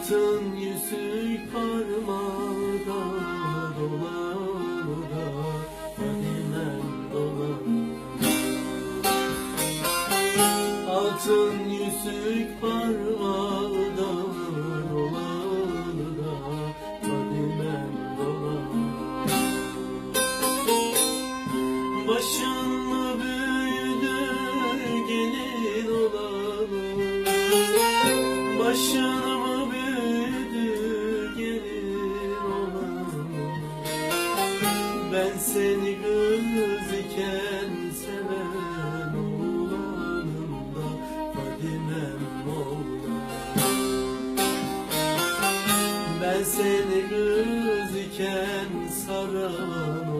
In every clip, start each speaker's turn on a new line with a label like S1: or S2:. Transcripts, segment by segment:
S1: Altın yüzük parmağda dolanıda Fadimen dolan Altın yüzük parmağda dolanıda Fadimen dolan Başın mı büyüdü gelin olan Başın Ben seni göz iken seven oğlanım da Fadime'm oğlan. Ben seni göz iken saran oğlanım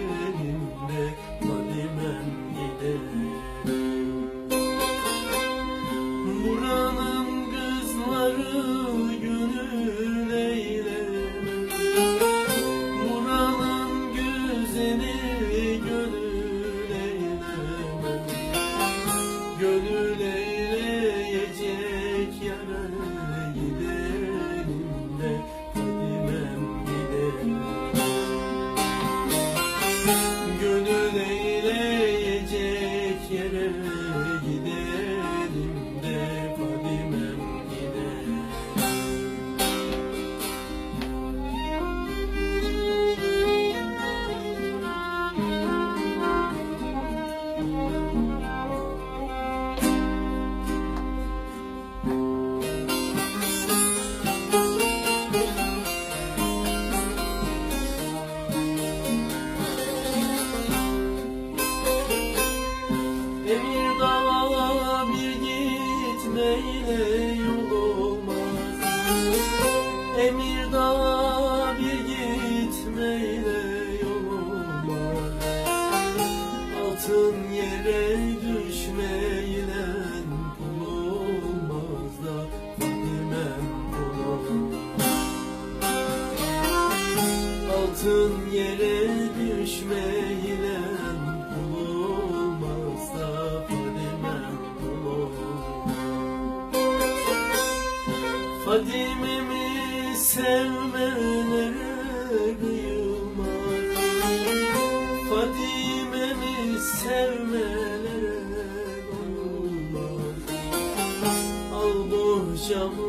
S1: Fadimimi sevmeyenlere kıyılmaz Fadimimi sevmeyenlere olmaz Al bohcamı